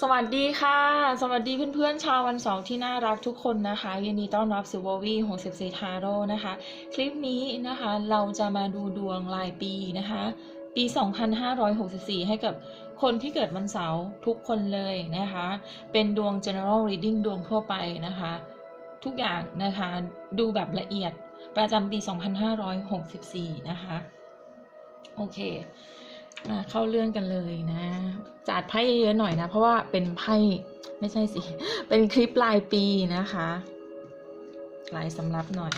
สวัสดีค่ะ สวัสดีเพื่อนๆ ชาววันเสาร์ที่น่ารักทุกคนนะคะยินดีต้อนรับสู่โบวี่ของเซฟซีทาโร่นะคะ คลิปนี้นะคะเราจะมาดูดวงรายปีนะคะ ปี 2564 ให้กับคนที่เกิดวันเสาร์ทุกคนเลยนะคะ เป็นดวง general reading ดวงทั่วไปนะคะ ทุกอย่างนะคะดูแบบละเอียดประจำปี 2564 นะคะ โอเค มาเข้าเรื่องกันเลยนะจัดไพ่เยอะๆหน่อยนะ เพราะว่าเป็นไพ่ไม่ใช่สิ เป็นคลิปรายปีนะคะลายสำรับหน่อย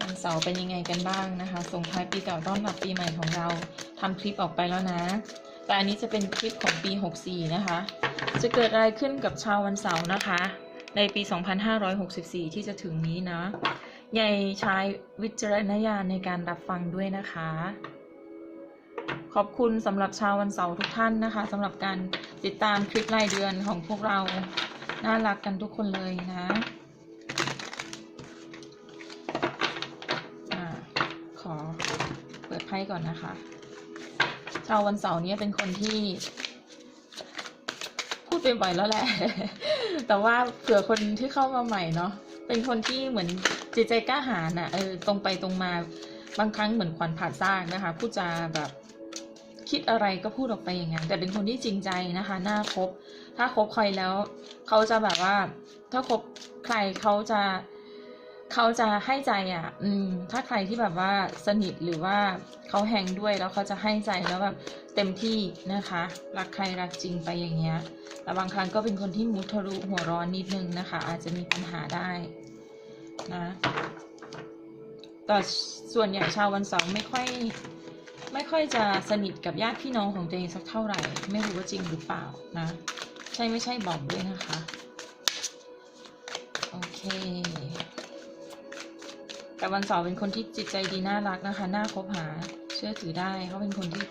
วันเสาร์เป็นยังไงกันบ้างนะคะ ส่งท้ายปีเก่าต้อนรับปีใหม่ของเราทำคลิปออกไปแล้วนะ แต่อันนี้จะเป็นคลิปของปี 64 นะคะ จะเกิดอะไรขึ้นกับชาววันเสาร์นะคะ ในปี 2564 ที่จะถึงนี้นะใหญ่ใช้วิจารณญาณในการรับฟังด้วยนะคะ ขอบคุณสำหรับชาววันเสาร์ทุกท่านนะคะสำหรับการติดตามคลิปรายเดือนของพวกเรา น่ารักกันทุกคนเลยนะอาขอเปิดไพ่ก่อนนะคะ ชาววันเสาร์นี้เป็นคนที่พูดไปบ่อยแล้วแหละ แต่ว่าเผื่อคนที่เข้ามาใหม่เนาะ เป็นคนที่เหมือนจิตใจกล้าหาญน่ะเออตรงไปตรงมาบางครั้งเหมือนขวัญผ่าซากนะคะพูดจาแบบ คิดอะไรก็พูดออกไปอย่างนั้นแต่เป็นคนที่จริงใจนะคะ น่าคบ ถ้าคบใครแล้ว เขาจะแบบว่า ถ้าคบใครเขาจะเขาจะให้ใจอะ อืม ถ้าใครที่แบบว่าสนิทหรือว่าเขาแฮงด้วยแล้วเขาจะให้ใจแล้วแบบเต็มที่นะคะ รักใครรักจริงไปอย่างเงี้ยแต่บางครั้งก็เป็นคนที่มุทะลุหัวร้อนนิดนึงนะคะ อาจจะมีปัญหาได้นะแต่ส่วนใหญ่ชาววันเสาร์ไม่ค่อย ไม่ค่อยจะสนิทกับญาติพี่น้องของตัวเองสักเท่าไหร่ ไม่รู้ว่าจริงหรือเปล่านะ ใช่ไม่ใช่บอกด้วยนะคะ โอเคแต่วันเสาร์เป็นคนที่จิตใจดีน่ารักนะคะ น่าคบหา เชื่อถือได้เขาเป็นคนที่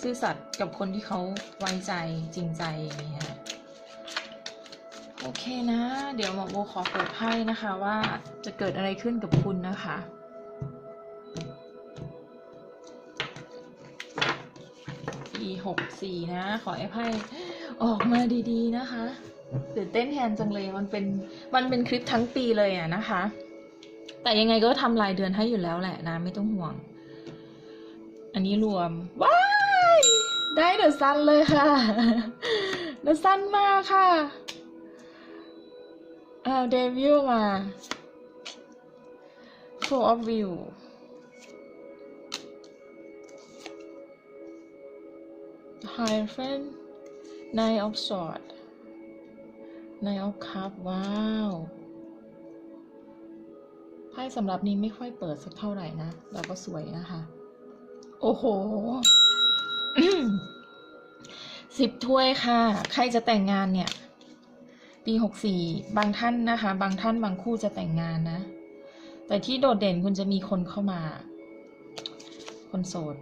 ซื่อสัตย์กับคนที่เขาไว้ใจจริงใจอย่างนี้ยโอเคนะ เดี๋ยวหมอโบขอเปิดไพ่นะคะว่าจะเกิดอะไรขึ้นกับคุณนะคะ หกสี่นะ ขอให้ไพ่ออกมาดีๆนะคะตื่นเต้นแทนจังเลยมันเป็นมันเป็นคลิปทั้งปีเลยอะนะคะ แต่ยังไงก็ทำรายเดือนให้อยู่แล้วแหละนะ ไม่ต้องห่วง อันนี้รวม ว้ายได้เดอะซันเลยค่ะเดอะซันมาค่ะอ้าเดวิลมา Four of View Hierophant Nine of sword Nine of Cup ว้าวไพ่สำหรับนี้ไม่ค่อยเปิดสักเท่าไหร่นะแต่ก็สวยนะคะ โอ้โหสิบถ้วยค่ะ ใครจะแต่งงานเนี่ย ปีหกสี่บางท่านนะคะ บางท่านบางคู่จะแต่งงานนะ แต่ที่โดดเด่นคุณจะมีคนเข้ามา คนโสด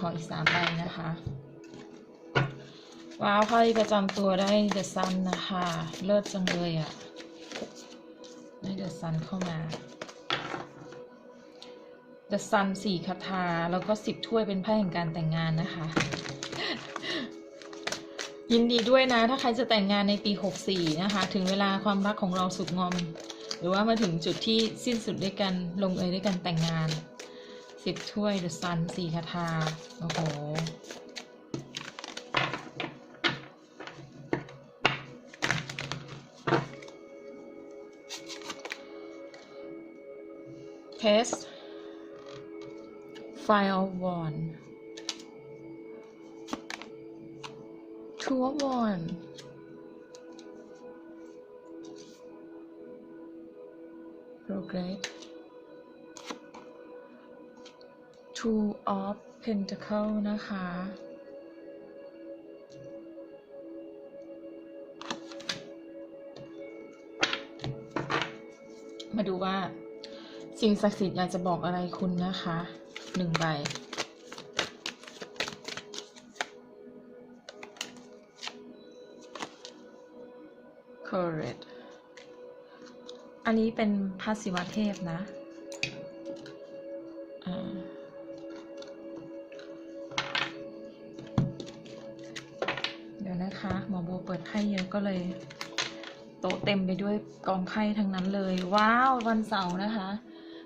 ขออีกสามใบนะคะ ว้าวไพ่ประจำตัวได้เดอะซันนะคะ เลิศจังเลยอะ่ะ ได้เดอะซันเข้ามาเดอะซันสี่คาถาแล้วก็สิบถ้วยเป็นไพ่แห่งการแต่งงานนะคะ ยินดีด้วยนะ ถ้าใครจะแต่งงานในปี 64 นะคะ ถึงเวลาความรักของเราสุกงอม หรือว่ามาถึงจุดที่สิ้นสุดด้วยกันลงเอยด้วยกันแต่งงาน สิบถ้วยเดอะซันสี่คาทาโอ้โหเทสไฟล์วอนทัววอนโปรเกรส two of pentacle นะคะ มาดูว่า สิ่งศักดิ์สิทธิ์อยากจะบอกอะไรคุณนะคะหนึ่งใบ correct อันนี้เป็นพระศิวเทพนะ ไพ่เยอะก็เลย โต๊ะเต็มไปด้วยกองไพ่ทั้งนั้นเลย ว้าววันเสาร์นะคะ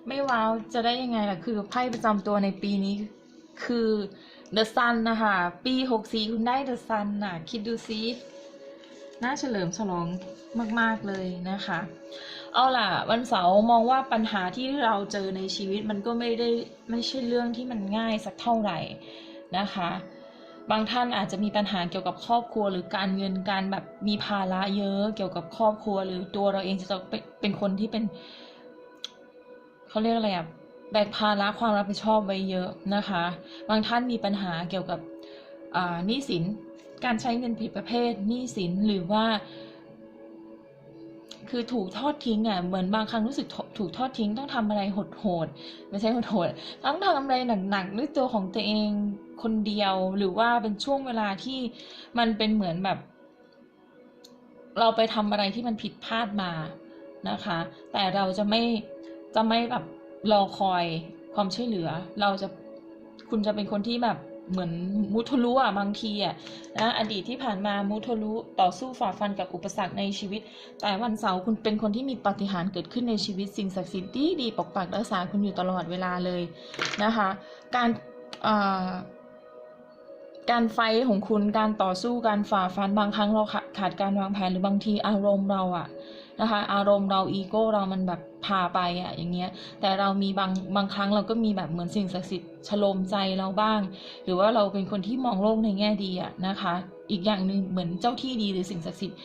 ไม่ว้าวจะได้ยังไงล่ะ คือไพ่ประจำตัวในปีนี้ คือ The Sun นะคะ ปี64คุณได้ The Sun น่ะ คิดดูซิน่าเฉลิมฉลองมาก ๆ เลยนะคะ เอาล่ะ วันเสาร์มองว่าปัญหาที่เราเจอในชีวิตมันก็ไม่ได้ไม่ใช่เรื่องที่มันง่ายสักเท่าไหร่นะคะ บางท่านอาจจะมีปัญหาเกี่ยวกับครอบครัว หรือการเงินการแบบมีภาระเยอะเกี่ยวกับครอบครัว หรือตัวเราเองจะต้องเป็นเป็นคนที่เป็นเขาเรียกอะไรอะแบกภาระความรับผิดชอบไว้เยอะนะคะ บางท่านมีปัญหาเกี่ยวกับอ่าหนี้สินการใช้เงินผิดประเภทหนี้สินหรือว่า คือถูกทอดทิ้งอะเหมือนบางครั้งรู้สึกถูกทอดทิ้งต้องทำอะไรโหดๆไม่ใช่โหดๆต้องทำอะไรหนักๆด้วยตัวของตัวเองคนเดียวหรือว่าเป็นช่วงเวลาที่มันเป็นเหมือนแบบ เราไปทำอะไรที่มันผิดพลาดมานะคะ แต่เราจะไม่จะไม่แบบรอคอยความช่วยเหลือ เราจะคุณจะเป็นคนที่แบบ เหมือนมุทะลุอะบางทีอะนะอดีตที่ผ่านมามุทะลุต่อสู้ฝ่าฟันกับอุปสรรคในชีวิต แต่วันเสาร์คุณเป็นคนที่มีปาฏิหาริย์เกิดขึ้นในชีวิตสิ่งศักดิ์สิทธิ์ดีดีปกปักรักษาคุณอยู่ตลอดเวลาเลยนะคะ การการไฟของคุณการต่อสู้การฝ่าฟันบางครั้งเราขาดการวางแผนหรือบางทีอารมณ์เราอะ นะคะ อารมณ์เราอีโก้เรามันแบบพาไปอะอย่างเงี้ย แต่เรามีบางบางครั้งเราก็มีแบบเหมือนสิ่งศักดิ์สิทธิ์ชโลมใจเราบ้าง หรือว่าเราเป็นคนที่มองโลกในแง่ดีอะนะคะ อีกอย่างหนึ่งเหมือนเจ้าที่ดีหรือสิ่งศักดิ์สิทธิ์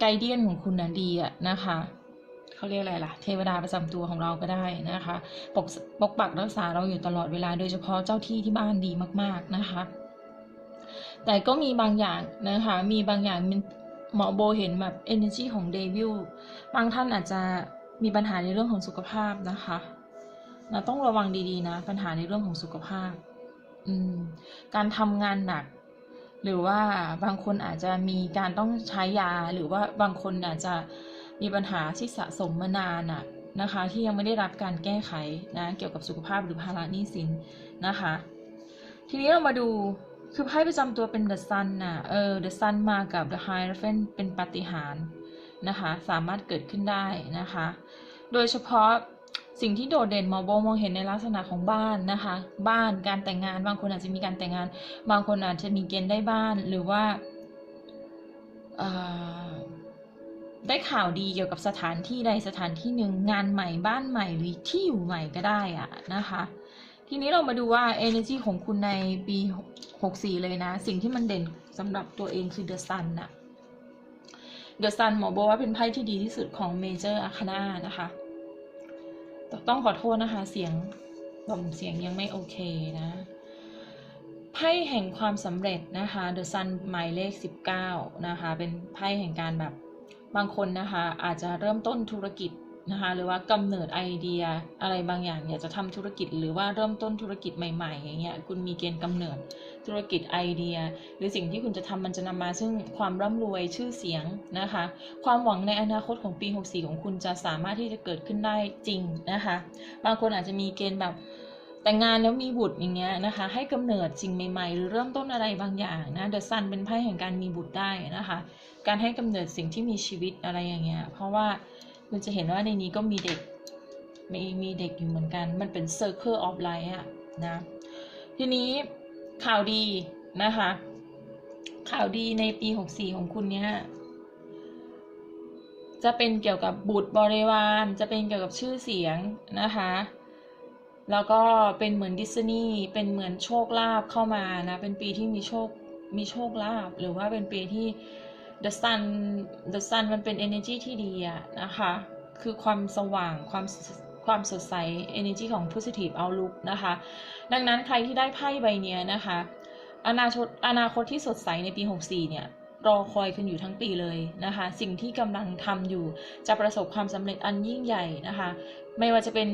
ไกด์เดียนของคุณนะดีอะนะคะเขาเรียกอะไรล่ะ เทวดาประจำตัวของเราก็ได้นะคะ ปกปกปักรักษาเราอยู่ตลอดเวลาโดยเฉพาะเจ้าที่ที่บ้านดีมาก ๆนะคะ แต่ก็มีบางอย่างนะคะ มีบางอย่างมัน หมอโบเห็นแบบ energy ของเดวิลบางท่านอาจจะมีปัญหาในเรื่องของสุขภาพนะคะเราต้องระวังดีๆนะ ปัญหาในเรื่องของสุขภาพ อืม การทำงานหนัก หรือว่าบางคนอาจจะมีการต้องใช้ยา หรือว่าบางคนอาจจะมีปัญหาที่สะสมมานานอะนะคะ ที่ยังไม่ได้รับการแก้ไขนะ เกี่ยวกับสุขภาพหรือภาระหนี้สินนะคะ ทีนี้เรามาดู คือไพ่ประจำตัวเป็น The Sun น่ะ เออ The Sun มากับ The Hierophant เป็นปาฏิหาริย์นะคะ สามารถเกิดขึ้นได้นะคะ โดยเฉพาะสิ่งที่โดดเด่นมอโบมองเห็นในลักษณะของบ้านนะคะ บ้านการแต่งงาน บางคนอาจจะมีการแต่งงาน บางคนอาจจะมีเกณฑ์ได้บ้านหรือว่าได้ข่าวดีเกี่ยวกับสถานที่ใดสถานที่หนึ่งงานใหม่บ้านใหม่หรือที่อยู่ใหม่ก็ได้อะนะคะ ทีนี้เรามาดูว่า energy ของคุณในปี 64 เลยนะ สิ่งที่มันเด่นสำหรับตัวเองคือ The Sun น่ะ The Sun หมอบอกว่าเป็นไพ่ที่ดีที่สุดของ Major Arcana นะคะ ต้องขอโทษนะคะ เสียงผมเสียงยังไม่โอเคนะ ไพ่แห่งความสำเร็จนะคะ The Sun หมายเลข 19 นะคะ เป็นไพ่แห่งการแบบบางคนนะคะ อาจจะเริ่มต้นธุรกิจ นะคะหรือว่ากำเนิดไอเดียอะไรบางอย่างอยากจะทำธุรกิจ หรือว่าเริ่มต้นธุรกิจใหม่ ๆ อย่างเงี้ยคุณมีเกณฑ์กำเนิดธุรกิจไอเดีย หรือสิ่งที่คุณจะทำมันจะนำมาซึ่งความร่ำรวยชื่อเสียงนะคะ ความหวังในอนาคตของปี 64 ของคุณจะสามารถที่จะเกิดขึ้นได้จริงนะคะ บางคนอาจจะมีเกณฑ์แบบแต่งงานแล้วมีบุตรอย่างเงี้ยนะคะ ให้กำเนิดสิ่งใหม่ๆ หรือเริ่มต้นอะไรบางอย่างนะเดอะซันเป็นไพ่แห่งการมีบุตรได้นะคะ การให้กำเนิดสิ่งที่มีชีวิตอะไรอย่างเงี้ยเพราะว่า คุณจะเห็นว่าในนี้ก็มีเด็ก มีมีเด็กอยู่เหมือนกัน มันเป็น Circle of Life อะนะ ทีนี้ข่าวดีนะคะ ข่าวดีในปี 64 ของคุณเนี้ยจะเป็นเกี่ยวกับบุตรบริวาร จะเป็นเกี่ยวกับชื่อเสียงนะคะ แล้วก็เป็นเหมือนดิสนีย์เป็นเหมือนโชคลาภเข้ามานะ เป็นปีที่มีโชค มีโชคลาภ หรือว่าเป็นปีที่ the sun the sun มันเป็น energy ที่ดีอะนะคะ คือความสว่าง ความความสดใส energy ของ positive outlook นะคะ ดังนั้นใครที่ได้ไพ่ใบเนี้ยนะคะ อนาคตอนาคตที่สดใสในปี 64 เนี่ย รอคอยคุณอยู่ทั้งปีเลยนะคะ สิ่งที่กำลังทำอยู่จะประสบความสำเร็จอันยิ่งใหญ่นะคะ ไม่ว่าจะเป็น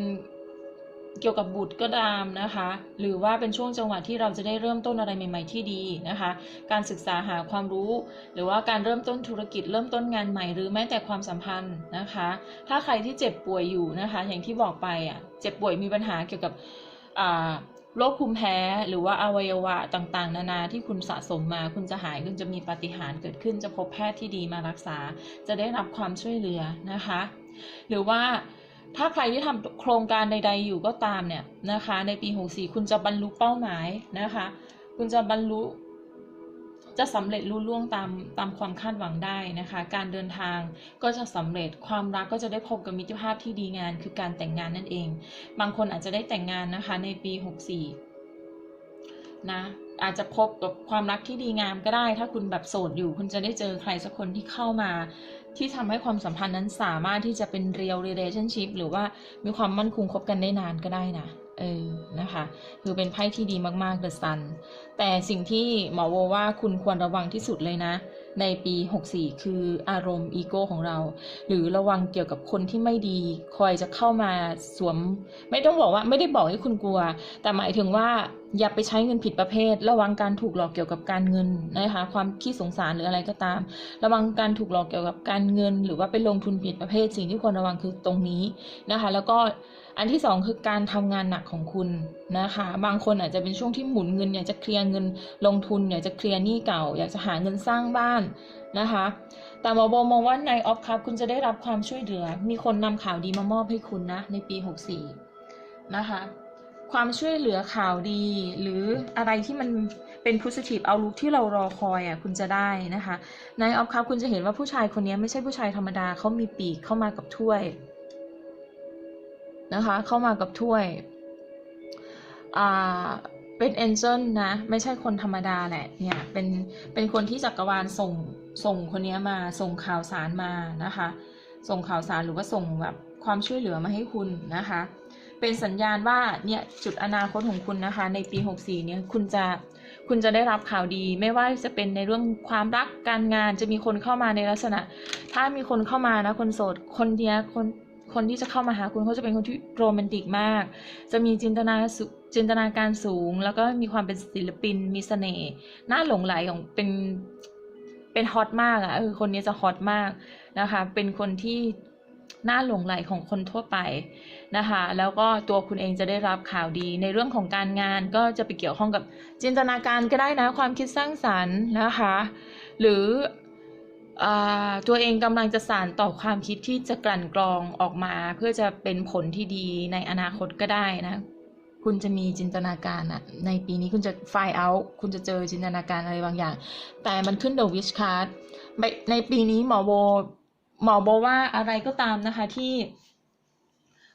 เกี่ยวกับบุตรก็ตามนะคะ หรือว่าเป็นช่วงจังหวะที่เราจะได้เริ่มต้นอะไรใหม่ ๆ ที่ดีนะคะ การศึกษาหาความรู้ หรือว่าการเริ่มต้นธุรกิจเริ่มต้นงานใหม่ หรือแม้แต่ความสัมพันธ์นะคะ ถ้าใครที่เจ็บป่วยอยู่นะคะ อย่างที่บอกไปอะเจ็บป่วยมีปัญหาเกี่ยวกับโรคภูมิแพ้หรือว่าอวัยวะต่างๆ นานาที่คุณสะสมมา คุณจะหายคุณจะมีปาฏิหาริย์เกิดขึ้นจะพบแพทย์ที่ดีมารักษา จะได้รับความช่วยเหลือนะคะ หรือว่า ถ้าใครที่ทำโครงการใด ๆ อยู่ก็ตามเนี่ยนะคะ ในปี 64 คุณจะบรรลุเป้าหมายนะคะ คุณจะบรรลุ จะสำเร็จรุ่ล่วงตามตามความคาดหวังได้นะคะ การเดินทางก็จะสำเร็จความรักก็จะได้พบกับมิตรภาพที่ดีงาน คือการแต่งงานนั่นเอง บางคนอาจจะได้แต่งงานนะคะ ในปี 64 นะอาจจะพบกับความรักที่ดีงามก็ได้ ถ้าคุณแบบโสดอยู่ คุณจะได้เจอใครสักคนที่เข้ามา ที่ทำให้ความสัมพันธ์นั้นสามารถที่จะเป็น real relationship หรือว่ามีความมั่นคงคบกันได้นานก็ได้นะ เออนะคะ คือเป็นไพ่ที่ดีมากๆ The Sun แต่สิ่งที่หมอโวว่าคุณควรระวังที่สุดเลยนะ ในปี 64 คืออารมณ์อีโก้ของเรา หรือระวังเกี่ยวกับคนที่ไม่ดี คอยจะเข้ามาสวม ไม่ต้องบอกว่าไม่ได้บอกให้คุณกลัว แต่หมายถึงว่าอย่าไปใช้เงินผิดประเภท ระวังการถูกหลอกเกี่ยวกับการเงินนะคะ ความขี้สงสารหรืออะไรก็ตาม ระวังการถูกหลอกเกี่ยวกับการเงิน หรือว่าไปลงทุนผิดประเภท สิ่งที่ควรระวังคือตรงนี้นะคะ แล้วก็ อันที่สองคือการทำงานหนักของคุณนะคะ บางคนอาจจะเป็นช่วงที่หมุนเงิน อยากจะเคลียร์เงินลงทุน อยากจะเคลียร์หนี้เก่า อยากจะหาเงินสร้างบ้านนะคะ แต่หมอโบมองว่าในออฟคัพคุณจะได้รับความช่วยเหลือ มีคนนำข่าวดีมามอบให้คุณนะในปี 64 นะคะ ความช่วยเหลือข่าวดี หรืออะไรที่มันเป็น positive outlook ที่เรารอคอยอะคุณจะได้นะคะ ในออฟคัพคุณจะเห็นว่าผู้ชายคนนี้ไม่ใช่ผู้ชายธรรมดาเขามีปีกเข้ามากับถ้วย นะคะ เข้ามากับถ้วยเป็นเอนเจลนะ ไม่ใช่คนธรรมดาแหละเนี่ยเป็นเป็นคนที่จักรวาลส่งส่งคนนี้มาส่งข่าวสารมานะคะ ส่งข่าวสารหรือว่าส่งแบบความช่วยเหลือมาให้คุณนะคะ เป็นสัญญาณว่าเนี่ยจุดอนาคตของคุณนะคะ ในปี 64 เนี่ยคุณจะคุณจะได้รับข่าวดี ไม่ว่าจะเป็นในเรื่องความรักการงานจะมีคนเข้ามาในลักษณะ ถ้ามีคนเข้ามานะคนโสดคนเนี้ยคน คนที่จะเข้ามาหาคุณเขาจะเป็นคนที่โรแมนติกมาก จะมีจินตนาสุจินตนาการสูง แล้วก็มีความเป็นศิลปิน มีเสน่ห์น่าหลงไหลของเป็นเป็นฮอตมากอะ่ะเออคนนี้จะฮอตมากนะคะ เป็นคนที่น่าหลงไหลของคนทั่วไปนะคะ แล้วก็ตัวคุณเองจะได้รับข่าวดี ในเรื่องของการงานก็จะไปเกี่ยวข้องกับจินตนาการก็ได้นะความคิดสร้างสรรค์นะคะ หรือ ตัวเองกำลังจะสานต่อความคิดที่จะกลั่นกรองออกมา เพื่อจะเป็นผลที่ดีในอนาคตก็ได้นะ คุณจะมีจินตนาการอะในปีนี้คุณจะ find out คุณจะเจอจินตนาการอะไรบางอย่าง แต่มันขึ้น the wish card ในในปีนี้หมอโบหมอโบว่าอะไรก็ตามนะคะที่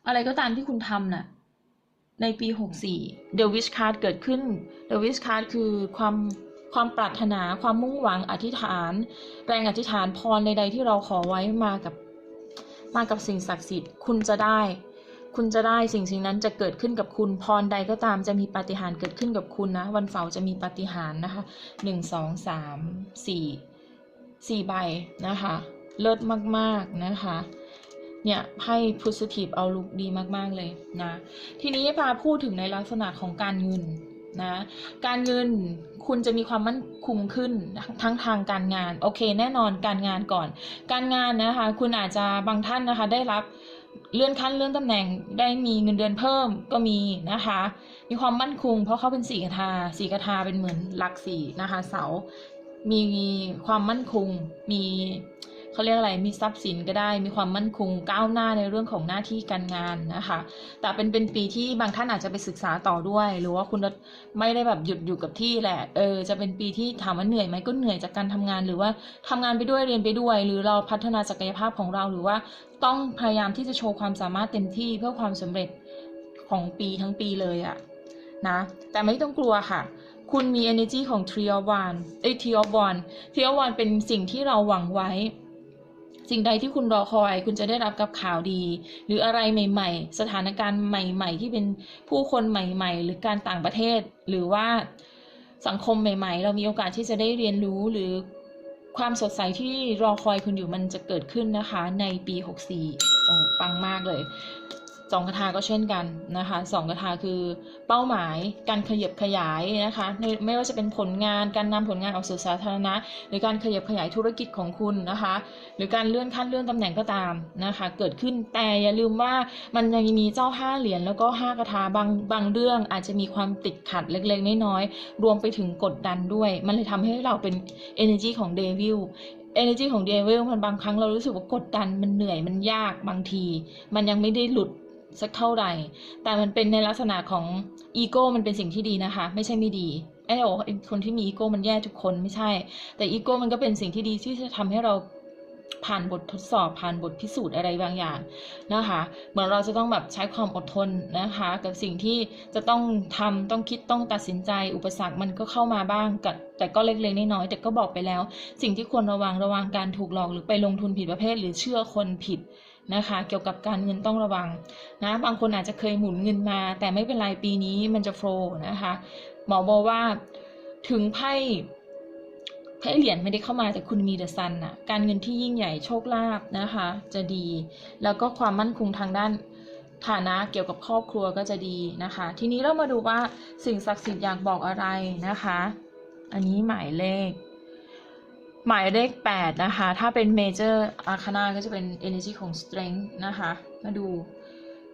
อะไรก็ตามที่คุณทำน่ะในปี 64 The Wish Card เกิดขึ้น The Wish Card คือความ ความปรารถนาความมุ่งหวังอธิษฐาน แรงอธิษฐานพรใดๆที่เราขอไว้มากับมากับสิ่งศักดิ์สิทธิ์คุณจะได้ คุณจะได้สิ่งสิ่งนั้นจะเกิดขึ้นกับคุณพรใดก็ตามจะมีปาฏิหาริย์เกิดขึ้นกับคุณนะ วันเสาร์จะมีปาฏิหาริย์นะคะหนึ่งสองสามสี่สี่ใบนะคะ เลิศมากๆนะคะเนี่ยไพ่ positive outlook ดีมาก ๆ เลยนะ ทีนี้พาพูดถึงในลักษณะของการเงิน นะ การเงินคุณจะมีความมั่นคงขึ้นทั้งทางการงาน โอเค แน่นอนการงานก่อน การงานนะคะ คุณอาจจะบางท่านนะคะ ได้รับเลื่อนขั้นเลื่อนตำแหน่งได้มีเงินเดือนเพิ่มก็มีนะคะ มีความมั่นคง เพราะเขาเป็นสีกทาสีกทาเป็นเหมือนหลักสีนะคะ เสา มีความมั่นคงมี เขาเรียกอะไรมีทรัพย์สินก็ได้ มีความมั่นคงก้าวหน้าในเรื่องของหน้าที่การงานนะคะ แต่เป็นเป็นปีที่บางท่านอาจจะไปศึกษาต่อด้วย หรือว่าคุณไม่ได้แบบหยุดอยู่กับที่แหละเออจะเป็นปีที่ถามว่าเหนื่อยไหมก็เหนื่อยจากการทำงานหรือว่าทำงานไปด้วยเรียนไปด้วย หรือเราพัฒนาศักยภาพของเราหรือว่าต้องพยายามที่จะโชว์ความสามารถเต็มที่เพื่อความสำเร็จของปีทั้งปีเลยอะนะแต่ไม่ต้องกลัวค่ะ คุณมี energy ของ Tree of One เอ้ย Tree of One Tree of One เป็นสิ่งที่เราหวังไว้ สิ่งใดที่คุณรอคอย คุณจะได้รับกับข่าวดี หรืออะไรใหม่ ๆ สถานการณ์ใหม่ ๆ ที่เป็นผู้คนใหม่ ๆ หรือการต่างประเทศ หรือว่าสังคมใหม่ ๆ เรามีโอกาสที่จะได้เรียนรู้หรือความสดใสที่รอคอยคุณอยู่มันจะเกิดขึ้นนะคะ ในปี 64 โอ้ปังมากเลย สองคาถาก็เช่นกันนะคะสองคาถาคือเป้าหมายการขยับขยายนะคะไม่ว่าจะเป็นผลงานการนำผลงานออกสู่สาธารณะ หรือการขยับขยายธุรกิจของคุณนะคะ หรือการเลื่อนขั้นเลื่อนตำแหน่งก็ตามนะคะ เกิดขึ้นแต่อย่าลืมว่ามันยังมีเจ้าห้าเหรียญแล้วก็ห้ากระทาบางบางเรื่องอาจจะมีความติดขัดเล็กๆ น้อยๆรวมไปถึงกดดันด้วย มันเลยทำให้เราเป็น energy ของเดวิล energy ของเดวิลมันบางครั้งเรารู้สึกว่ากดดันมันเหนื่อยมันยากบางที มันยังไม่ได้หลุด สักเท่าไหร่ แต่มันเป็นในลักษณะของอีโก้มันเป็นสิ่งที่ดีนะคะ ไม่ใช่ไม่ดีไอ้โอ้คนที่มีอีโก้มันแย่ทุกคนไม่ใช่ แต่อีโก้มันก็เป็นสิ่งที่ดีที่จะทำให้เราผ่านบททดสอบผ่านบทพิสูจน์อะไรบางอย่างนะคะ เหมือนเราจะต้องแบบใช้ความอดทนนะคะ กับสิ่งที่จะต้องทำต้องคิดต้องตัดสินใจ อุปสรรคมันก็เข้ามาบ้างกับแต่ก็เล็กๆน้อยๆแต่ก็บอกไปแล้ว สิ่งที่ควรระวังระวังการถูกหลอกหรือไปลงทุนผิดประเภท หรือเชื่อคนผิด นะคะ เกี่ยวกับการเงินต้องระวังนะบางคนอาจจะเคยหมุนเงินมา แต่ไม่เป็นไรปีนี้มันจะโฟล์นะคะหมอบอกว่าถึงไพ่ไพ่เหรียญไม่ได้เข้ามาแต่คุณมีเดอะซันน่ะการเงินที่ยิ่งใหญ่โชคลาภนะคะ จะดี แล้วก็ความมั่นคงทางด้านฐานะเกี่ยวกับครอบครัวก็จะดีนะคะ ทีนี้เรามาดูว่าสิ่งศักดิ์สิทธิ์อยากบอกอะไรนะคะ อันนี้หมายเลข หมายเลข 8 นะคะ ถ้าเป็น Major Arcana ก็จะเป็น Energy ของ Strength นะคะ มาดู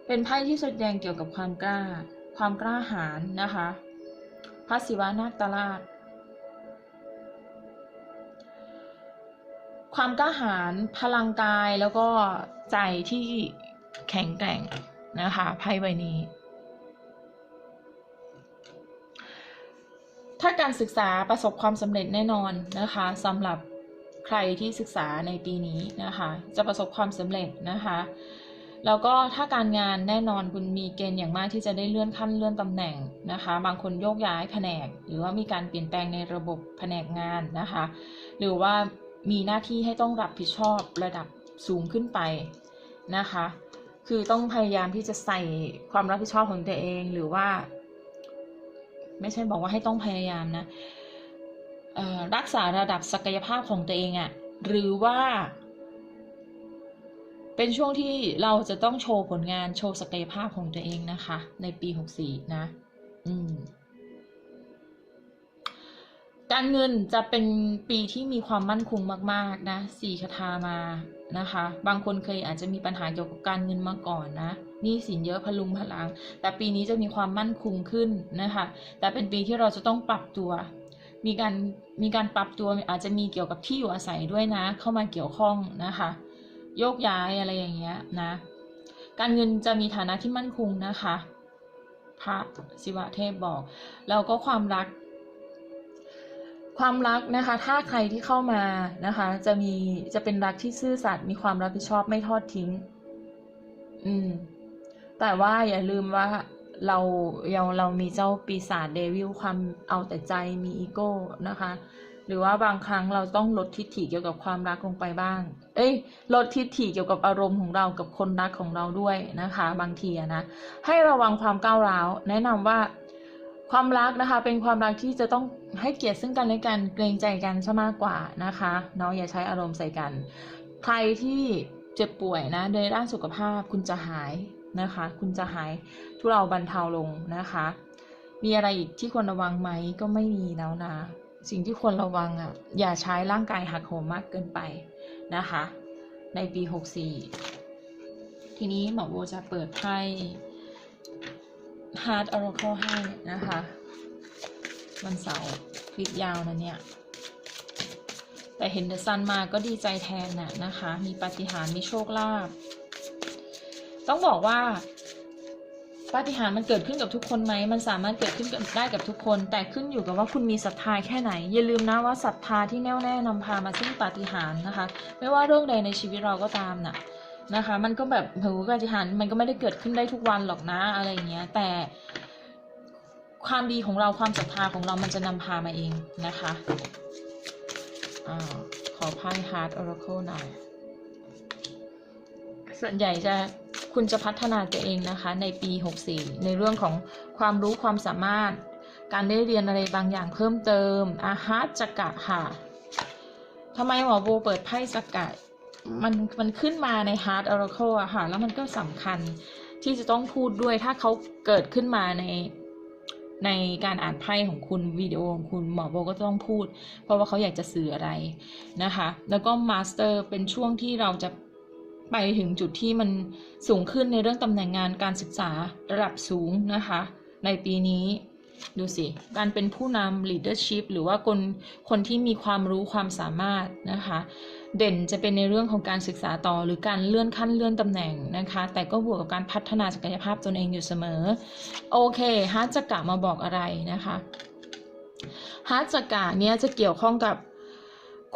เป็นไพ่ที่แสดงเกี่ยวกับความกล้า ความกล้าหาญนะคะพระศิวะนาคตราชความกล้าหาญพลังกายแล้วก็ใจที่แข็งแกร่งนะคะไพ่ใบนี้ ถ้าการศึกษาประสบความสำเร็จแน่นอนนะคะสำหรับใครที่ศึกษาในปีนี้นะคะ จะประสบความสำเร็จนะคะ แล้วก็ถ้าการงานแน่นอนคุณมีเกณฑ์อย่างมากที่จะได้เลื่อนขั้นเลื่อนตำแหน่งนะคะ บางคนโยกย้ายแผนก หรือว่ามีการเปลี่ยนแปลงในระบบแผนกงานนะคะ หรือว่ามีหน้าที่ให้ต้องรับผิดชอบระดับสูงขึ้นไปนะคะ คือต้องพยายามที่จะใส่ความรับผิดชอบของตัวเอง หรือว่า ไม่ใช่บอกว่าให้ต้องพยายามนะรักษาระดับศักยภาพของตัวเองอะหรือว่า เป็นช่วงที่เราจะต้องโชว์ผลงานโชว์ศักยภาพของตัวเองนะคะ ในปี 64 นะ อืม การเงินจะเป็นปีที่มีความมั่นคงมากๆนะสี่คาถามานะคะ บางคนเคยอาจจะมีปัญหาเกี่ยวกับการเงินมาก่อนนะนี้สินเยอะพลุงพลัง แต่ปีนี้จะมีความมั่นคงขึ้นนะคะ แต่เป็นปีที่เราจะต้องปรับตัว มีการมีการปรับตัวอาจจะมีเกี่ยวกับที่อยู่อาศัยด้วยนะ เข้ามาเกี่ยวข้องนะคะ โยกย้ายอะไรอย่างเงี้ยนะ การเงินจะมีฐานะที่มั่นคงนะคะพระศิวะเทพบอก แล้วก็ความรัก ความรักนะคะ ถ้าใครที่เข้ามานะคะ จะมีจะเป็นรักที่ซื่อสัตย์มีความรับผิดชอบไม่ทอดทิ้ง อืม แต่ว่าอย่าลืมว่าเราเราเรามีเจ้าปีศาจเดวิลความเอาแต่ใจมีอีโก้นะคะ หรือว่าบางครั้งเราต้องลดทิฐิเกี่ยวกับความรักลงไปบ้าง เอ้ย ลดทิฐิเกี่ยวกับอารมณ์ของเรากับคนรักของเราด้วยนะคะ บางทีนะให้ระวังความก้าวร้าว แนะนำว่า ความรักนะคะ เป็นความรักที่จะต้องให้เกียรติซึ่งกันและกันเกรงใจกันซะมากกว่านะคะเนาะอย่าใช้อารมณ์ใส่กัน ใครที่เจ็บป่วยนะโดยด้านสุขภาพคุณจะหายนะคะ คุณจะหายทุเราบรรเทาลงนะคะ มีอะไรอีกที่ควรระวังไหมก็ไม่มีแล้วนะ สิ่งที่ควรระวังอะอย่าใช้ร่างกายหักโหมมากเกินไปนะคะ ในปี 64 ทีนี้หมอโบจะเปิดไพ่ Hard Oracle ให้นะคะ วันเสาร์คลิปยาวนะเนี่ย แต่เห็นเดอะซันมาก็ดีใจแทนน่ะนะคะ มีปาฏิหาริย์มีโชคลาภต้องบอกว่าปาฏิหาริย์มันเกิดขึ้นกับทุกคนไหม มันสามารถเกิดขึ้นได้กับทุกคน แต่ขึ้นอยู่กับว่าคุณมีศรัทธาแค่ไหน อย่าลืมนะว่าศรัทธาที่แน่วแน่นำพามาซึ่งปาฏิหาริย์นะคะ ไม่ว่าเรื่องใดในชีวิตเราก็ตามน่ะ นะคะ มันก็แบบโหปาฏิหารมันก็ไม่ได้เกิดขึ้นได้ทุกวันหรอกนะอะไรเงี้ย แต่ความดีของเราความศรัทธาของเรามันจะนำพามาเองนะคะอขอไพ่ Heart Oracle หน่อย ส่วนใหญ่จะคุณจะพัฒนาตัวเองนะคะ ในปี 64 ในเรื่องของความรู้ความสามารถ การได้เรียนอะไรบางอย่างเพิ่มเติมอาฮาจักะค่ะทำไมหมอโบเปิดไพ่จักะ มันมันขึ้นมาใน Heart Oracle อะค่ะ แล้วมันก็สำคัญที่จะต้องพูดด้วยถ้าเขาเกิดขึ้นมาในในการอ่านไพ่ของคุณวิดีโอของคุณหมอโบก็ต้องพูด เพราะว่าเขาอยากจะสื่ออะไรนะคะ แล้วก็มาสเตอร์เป็นช่วงที่เราจะไปถึงจุดที่มันสูงขึ้นในเรื่องตำแหน่งงานการศึกษาระดับสูงนะคะ ในปีนี้ดูสิ การเป็นผู้นำ leadership หรือว่าคนคนที่มีความรู้ความสามารถนะคะ เด่นจะเป็นในเรื่องของการศึกษาต่อหรือการเลื่อนขั้นเลื่อนตำแหน่งนะคะ แต่ก็บวกกับการพัฒนาศักยภาพตนเองอยู่เสมอ โอเคฮาร์ดจะกะมาบอกอะไรนะคะฮาร์ดจักระเนี้ยจะเกี่ยวข้องกับ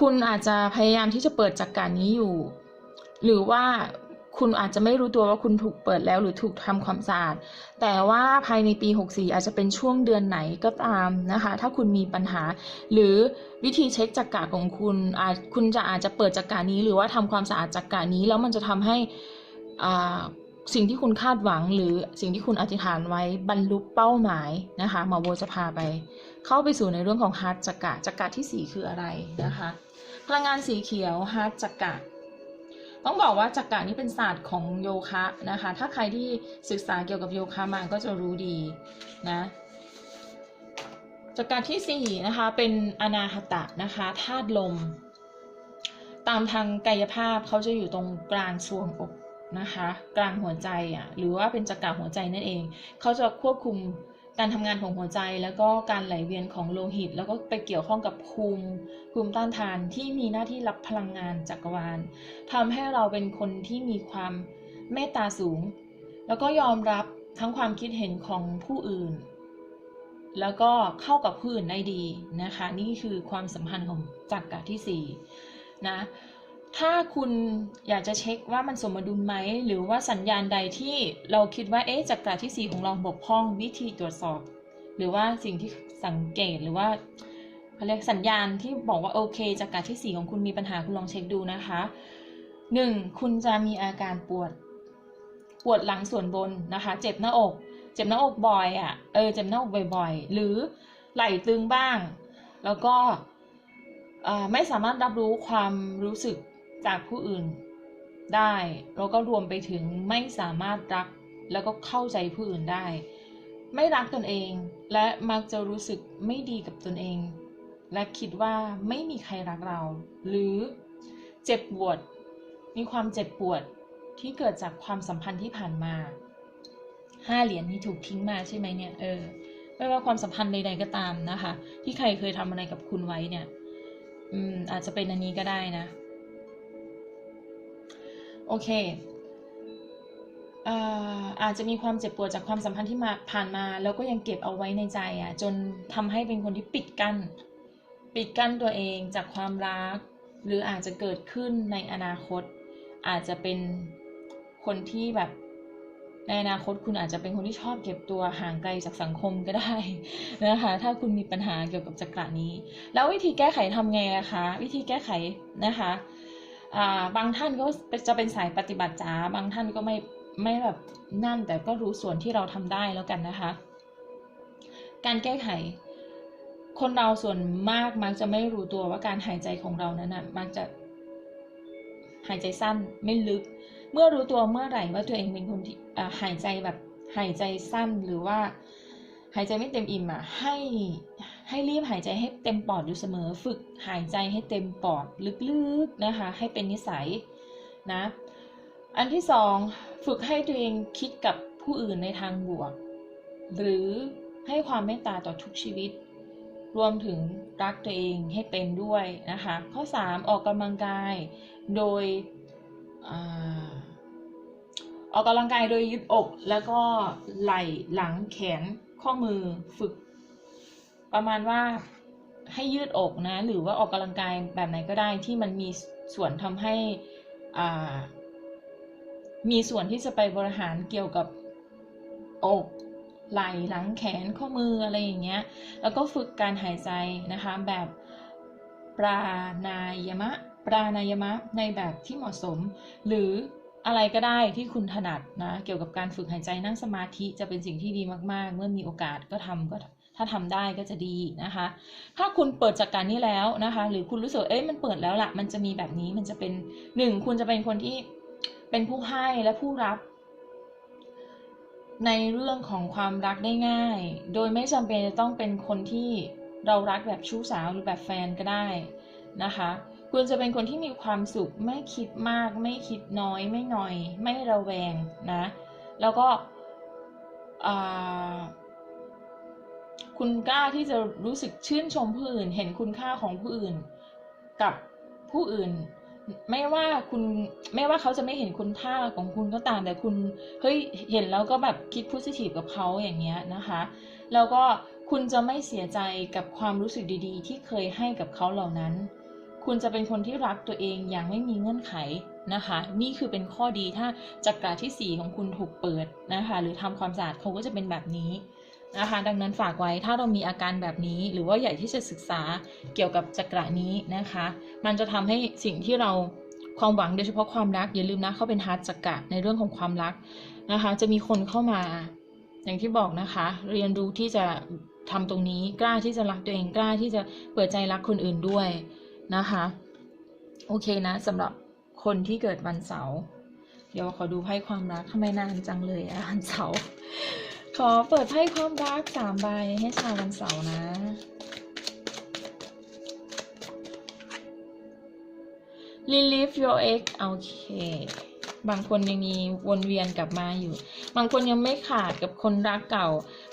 คุณอาจจะพยายามที่จะเปิดจักระนี้อยู่ หรือว่า คุณอาจจะไม่รู้ตัวว่าคุณถูกเปิดแล้วหรือถูกทำความสะอาด แต่ว่าภายในปี 64 อาจจะเป็นช่วงเดือนไหนก็ตามนะคะ ถ้าคุณมีปัญหา หรือวิธีเช็คจักระของคุณอาจคุณจะอาจจะเปิดจักระนี้ หรือว่าทำความสะอาดจักระนี้ แล้วมันจะทำให้สิ่งที่คุณคาดหวังหรือสิ่งที่คุณอธิษฐานไว้บรรลุเป้าหมายนะคะหมอโบจะพาไป เข้าไปสู่ในเรื่องของฮาร์ดจักระจักระที่สี่คืออะไรนะคะ พลังงานสีเขียวฮาร์ดจักระ ต้องบอกว่าจักระนี้เป็นศาสตร์ของโยคะนะคะ ถ้าใครที่ศึกษาเกี่ยวกับโยคะมาก็จะรู้ดีนะจักระที่สี่นะคะเป็นอนาหตะนะคะธาตุลม ตามทางกายภาพเขาจะอยู่ตรงกลางทรวงอกนะคะ กลางหัวใจอะหรือว่าเป็นจักระหัวใจนั่นเองเขาจะควบคุม การทำงานของหัวใจแล้วก็การไหลเวียนของโลหิต แล้วก็ไปเกี่ยวข้องกับภูมิภูมิต้านทานที่มีหน้าที่รับพลังงานจักรวาลทำให้เราเป็นคนที่มีความเมตตาสูง แล้วก็ยอมรับทั้งความคิดเห็นของผู้อื่น แล้วก็เข้ากับผู้อื่นได้ดีนะคะ นี่คือความสัมพันธ์ของจักระที่สี่นะ ถ้าคุณอยากจะเช็คว่ามันสมดุลไหม หรือว่าสัญญาณใดที่เราคิดว่าเอ๊ะจักระที่สี่ของเราบกพร่องวิธีตรวจสอบ หรือว่าสิ่งที่สังเกตหรือว่าเขาเรียกสัญญาณที่บอกว่าโอเคจักระที่สี่ของคุณมีปัญหาคุณลองเช็คดูนะคะหนึ่งคุณจะมีอาการปวด ปวดหลังส่วนบนนะคะ เจ็บหน้าอก เจ็บหน้าอกบ่อยอะเออเจ็บหน้าอกบ่อยๆ หรือไหล่ตึงบ้าง แล้วก็ไม่สามารถรับรู้ความรู้สึก จากผู้อื่น ได้แล้วก็รวมไปถึงไม่สามารถรักแล้วก็เข้าใจผู้อื่นได้ ไม่รักตนเองและมักจะรู้สึกไม่ดีกับตนเอง และคิดว่าไม่มีใครรักเรา หรือเจ็บปวด มีความเจ็บปวดที่เกิดจากความสัมพันธ์ที่ผ่านมาห้าเหรียญนี้ถูกทิ้งมาใช่ไหมเนี่ยเออไม่ว่าความสัมพันธ์ใดๆก็ตามนะคะ ที่ใครเคยทำอะไรกับคุณไว้เนี่ย อืม อาจจะเป็นอันนี้ก็ได้นะ โอเคอาอาจจะมีความเจ็บปวดจากความสัมพันธ์ที่มาผ่านมา แล้วก็ยังเก็บเอาไว้ในใจอะ จนทำให้เป็นคนที่ปิดกั้นปิดกั้นตัวเองจากความรัก หรืออาจจะเกิดขึ้นในอนาคต อาจจะเป็นคนที่แบบในอนาคตคุณอาจจะเป็นคนที่ชอบเก็บตัวห่างไกลจากสังคมก็ได้นะคะ ถ้าคุณมีปัญหาเกี่ยวกับจักระนี้ แล้ววิธีแก้ไขทำไงอะคะ วิธีแก้ไขนะคะ บางท่านก็จะเป็นสายปฏิบัติจ๋าบางท่านก็ไม่ไม่แบบนั่นแต่ก็รู้ส่วนที่เราทำได้แล้วกันนะคะ การแก้ไข คนเราส่วนมากมักจะไม่รู้ตัวว่าการหายใจของเรานั้นนะมักจะหายใจสั้นไม่ลึก เมื่อรู้ตัวเมื่อไหร่ว่าตัวเองเป็นคนที่หายใจแบบหายใจสั้นหรือว่าหายใจไม่เต็มอิ่มอะให้ ให้รีบหายใจให้เต็มปอดอยู่เสมอ ฝึกหายใจให้เต็มปอดลึกๆนะคะ ให้เป็นนิสัยนะ อันที่สองฝึกให้ตัวเองคิดกับผู้อื่นในทางบวก หรือให้ความเมตตาต่อทุกชีวิต รวมถึงรักตัวเองให้เป็นด้วยนะคะ ข้อ 3 ออกกำลังกาย โดยอาออกกำลังกายโดยยืดอก แล้วก็ไหล่หลังแขนข้อมือฝึก ประมาณว่าให้ยืดอกนะ หรือว่าออกกำลังกายแบบไหนก็ได้ที่มันมีส่วนทำให้อ่ามีส่วนที่จะไปบริหารเกี่ยวกับอกไหล่หลังแขนข้อมืออะไรอย่างเงี้ย แล้วก็ฝึกการหายใจนะคะแบบปรานายมะ ปรานายมะในแบบที่เหมาะสม หรืออะไรก็ได้ที่คุณถนัดนะ เกี่ยวกับการฝึกหายใจนั่งสมาธิจะเป็นสิ่งที่ดีมาก ๆ เมื่อมีโอกาสก็ทำก็ ถ้าทำได้ก็จะดีนะคะ ถ้าคุณเปิดจากการนี้แล้วนะคะ หรือคุณรู้สึกเอ๊ะมันเปิดแล้วละมันจะมีแบบนี้มันจะเป็นหนึ่งคุณจะเป็นคนที่เป็นผู้ให้และผู้รับ ในเรื่องของความรักได้ง่าย โดยไม่จำเป็นจะต้องเป็นคนที่เรารักแบบชู้สาวหรือแบบแฟนก็ได้นะคะ คุณจะเป็นคนที่มีความสุขไม่คิดมาก ไม่คิดน้อย ไม่หน่อย ไม่ระแวงนะ แล้วก็อ่า คุณกล้าที่จะรู้สึกชื่นชมผู้อื่น เห็นคุณค่าของผู้อื่น กับผู้อื่น ไม่ว่าคุณไม่ว่าเขาจะไม่เห็นคุณค่าของคุณก็ตามแต่คุณเฮ้ยเห็นแล้วก็แบบคิด positive กับเขาอย่างเงี้ยนะคะ แล้วก็คุณจะไม่เสียใจกับความรู้สึกดีๆ ที่เคยให้กับเขาเหล่านั้น คุณจะเป็นคนที่รักตัวเองอย่างไม่มีเงื่อนไขนะคะ นี่คือเป็นข้อดีถ้าจักราที่ 4 ของคุณถูกเปิดนะคะ หรือทำความสะอาดเขาก็จะเป็นแบบนี้ นะคะ ดังนั้นฝากไว้ถ้าเรามีอาการแบบนี้ หรือว่าอยากที่จะศึกษาเกี่ยวกับจักระนี้นะคะ มันจะทำให้สิ่งที่เราความหวังโดยเฉพาะความรักอย่าลืมนะเขาเป็นฮาร์ดจักระในเรื่องของความรักนะคะ จะมีคนเข้ามา อย่างที่บอกนะคะ เรียนรู้ที่จะทำตรงนี้กล้าที่จะรักตัวเองกล้าที่จะเปิดใจรักคนอื่นด้วยนะคะโอเคนะสำหรับคนที่เกิดวันเสาร์เดี๋ยวขอดูไพ่ความรักทำไมนานจังเลยอะวันเสาร์ ขอเปิดไพ่ความรักสามใบให้ชาววันเสาร์นะ relieve your ex โอเค บางคนยังมีวนเวียนกลับมาอยู่ บางคนยังไม่ขาดกับคนรักเก่า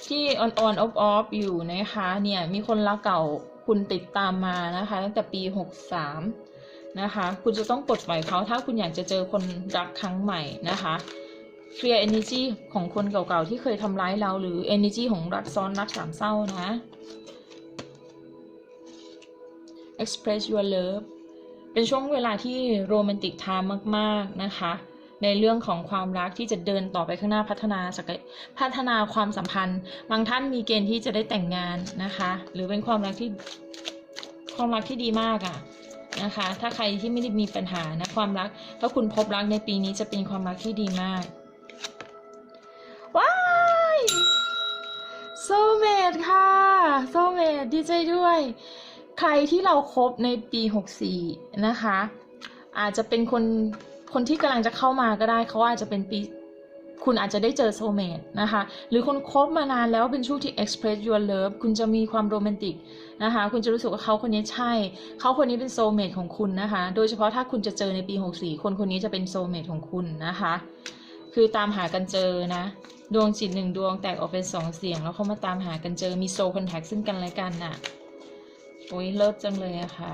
ที่ on on off off อยู่นะคะ เนี่ย มีคนรักเก่าคุณติดตามมานะคะ ตั้งแต่ปี 63 นะคะ คุณจะต้องปลดปล่อยเขาถ้าคุณอยากจะเจอคนรักครั้งใหม่นะคะ clear energy ของคนเก่าๆ ที่เคยทำร้ายเรา หรือ energy ของรักซ้อนรักสามเศร้านะ express your love เป็นช่วงเวลาที่โรแมนติกไทม์มากๆนะคะ ในเรื่องของความรักที่จะเดินต่อไปข้างหน้าพัฒนาศักพัฒนาความสัมพันธ์ บางท่านมีเกณฑ์ที่จะได้แต่งงานนะคะ หรือเป็นความรักที่ความรักที่ดีมากอะนะคะ ถ้าใครที่ไม่ได้มีปัญหานะความรัก ถ้าคุณพบรักในปีนี้จะเป็นความรักที่ดีมาก ซเมดค่ะโซเมดดีใจด้วย ใครที่เราครบในปี 64 นะคะ อาจจะเป็นคนคนที่กำลังจะเข้ามาก็ได้เขาอาจจะเป็นปี คุณอาจจะได้เจอโซเม e นะคะ หรือคนคบมานานแล้วเป็นช่วงที่ express your love คุณจะมีความโรแมนติกนะคะ คุณจะรู้สึกว่าเขาคนนี้ใช่ เขาคนนี้เป็นโซเม e ของคุณนะคะ โดยเฉพาะถ้าคุณจะเจอในปี 64 คนคนนี้จะเป็นโซเม e ของคุณนะคะ คือตามหากันเจอนะ ดวงจิตหนึ่งดวงแตกออกเป็นสองเสียง แล้วเขามาตามหากันเจอมีโซคอนแทคซึ่งกันและกันน่ะ โอ้ยเลิศจังเลยอะค่ะ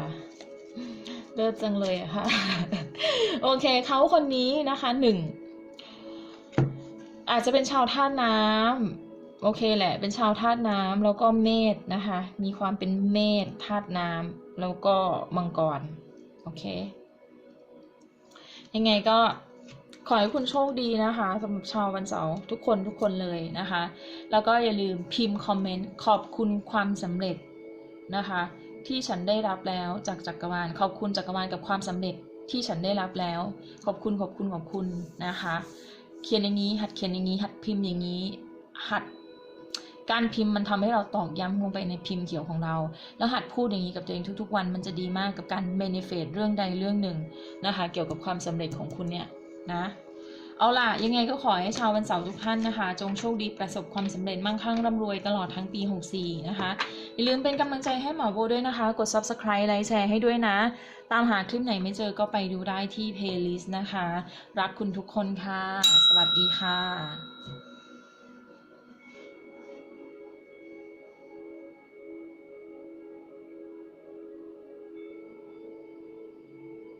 เลิศจังเลยอะค่ะ โอเคเขาคนนี้นะคะหนึ่งอาจจะเป็นชาวธาตุน้ำโอเคแหละ เป็นชาวธาตุน้ำแล้วก็เมษนะคะ มีความเป็นเมษธาตุน้ำแล้วก็มังกร โอเค ยังไงก็ ขอให้คุณโชคดีนะคะสำหรับชาววันเสาร์ทุกคนทุกคนเลยนะคะ แล้วก็อย่าลืมพิมพ์คอมเมนต์ขอบคุณความสำเร็จนะคะ ที่ฉันได้รับแล้วจากจักรวาลขอบคุณจักรวาลกับความสำเร็จที่ฉันได้รับแล้ว ขอบคุณขอบคุณขอบคุณนะคะ เขียนอย่างนี้ หัดเขียนอย่างนี้ หัดพิมพ์อย่างนี้ หัดการพิมพ์มันทำให้เราตอกย้ำลงไปในพิมพ์เขียวของเรา แล้วหัดพูดอย่างนี้กับตัวเองทุกๆ วันมันจะดีมากกับการเบนเฟตเรื่องใดเรื่องหนึ่งนะคะ เกี่ยวกับความสำเร็จของคุณเนี่ย นะ เอาล่ะ ยังไงก็ขอให้ชาววันเสาร์ทุกท่านนะคะ จงโชคดีประสบความสำเร็จมั่งคั่งร่ำรวยตลอดทั้งปี 64 นะคะ อย่าลืมเป็นกำลังใจให้หมอโบด้วยนะคะ กด subscribe ไลค์แชร์ให้ด้วยนะ ตามหาคลิปไหนไม่เจอก็ไปดูได้ที่ playlist นะคะ รักคุณทุกคนค่ะ สวัสดีค่ะ